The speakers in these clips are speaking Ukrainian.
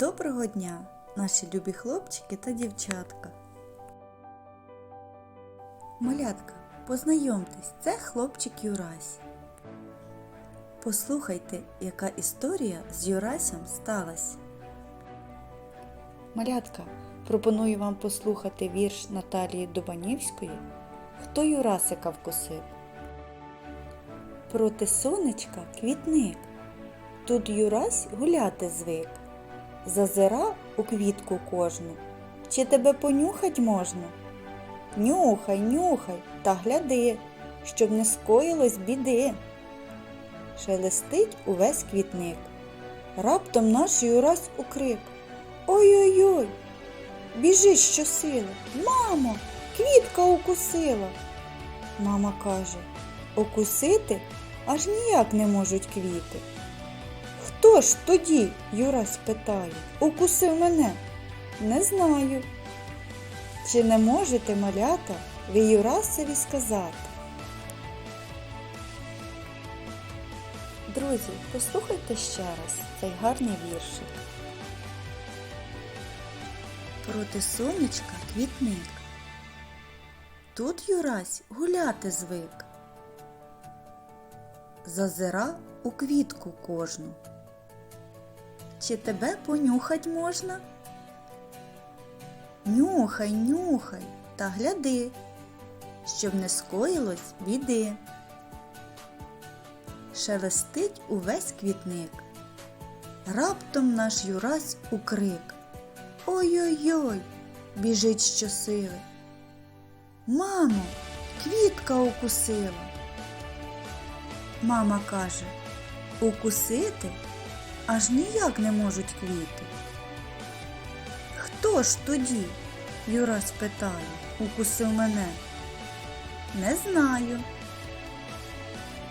Доброго дня, наші любі хлопчики та дівчатка. Малятка, познайомтесь, це хлопчик Юрась. Послухайте, яка історія з Юрасем сталася. Малятка, пропоную вам послухати вірш Наталії Дубанівської Хто Юрасика вкусив? Проти сонечка квітник. Тут Юрась гуляти звик. Зазира у квітку кожну. Чи тебе понюхать можна? Нюхай, нюхай та гляди, щоб не скоїлось біди. Шелестить увесь квітник. Раптом наш Юрась укрик. Ой-ой-ой! Біжить щосили. Мамо, квітка укусила. Мама каже, укусити аж ніяк не можуть квіти. Хто ж тоді, Юрась питає, укусив мене? Не знаю. Чи не можете, малята, ви Юрасові сказати? Друзі, послухайте ще раз цей гарний віршик. Проти сонечка квітник. Тут Юрась гуляти звик. Зазира у квітку кожну. Чи тебе понюхать можна? Нюхай, нюхай та гляди, щоб не скоїлось біди. Шелестить увесь квітник. Раптом наш Юрась укрик. Ой-ой-ой, біжить щосили. Мамо, квітка укусила. Мама каже, укусити аж ніяк не можуть квіти. Хто ж тоді? Юра спитає, укусив мене. Не знаю.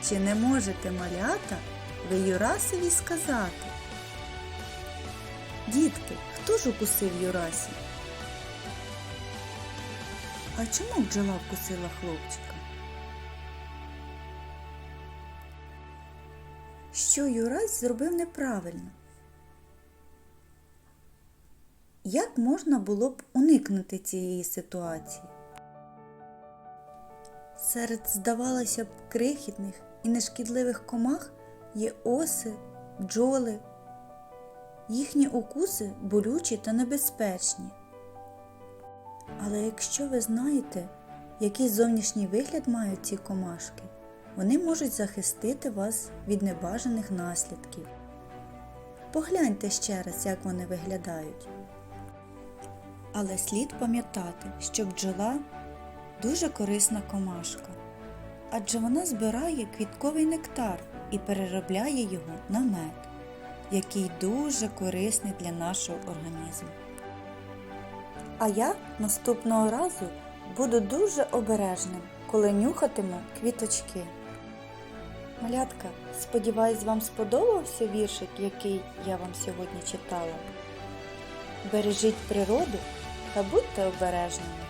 Чи не можете малята ви Юрасові сказати? Дітки, хто ж укусив Юрасі? А чому бджола вкусила хлопчика? Що Юрась зробив неправильно? Як можна було б уникнути цієї ситуації? Серед, здавалося б, крихітних і нешкідливих комах є оси, бджоли. Їхні укуси болючі та небезпечні. Але якщо ви знаєте, який зовнішній вигляд мають ці комашки, вони можуть захистити вас від небажаних наслідків. Погляньте ще раз, як вони виглядають. Але слід пам'ятати, що бджола дуже корисна комашка, адже вона збирає квітковий нектар і переробляє його на мед, який дуже корисний для нашого організму. А я наступного разу буду дуже обережним, коли нюхатиму квіточки. Малятка, сподіваюсь, вам сподобався віршик, який я вам сьогодні читала. Бережіть природу та будьте обережними.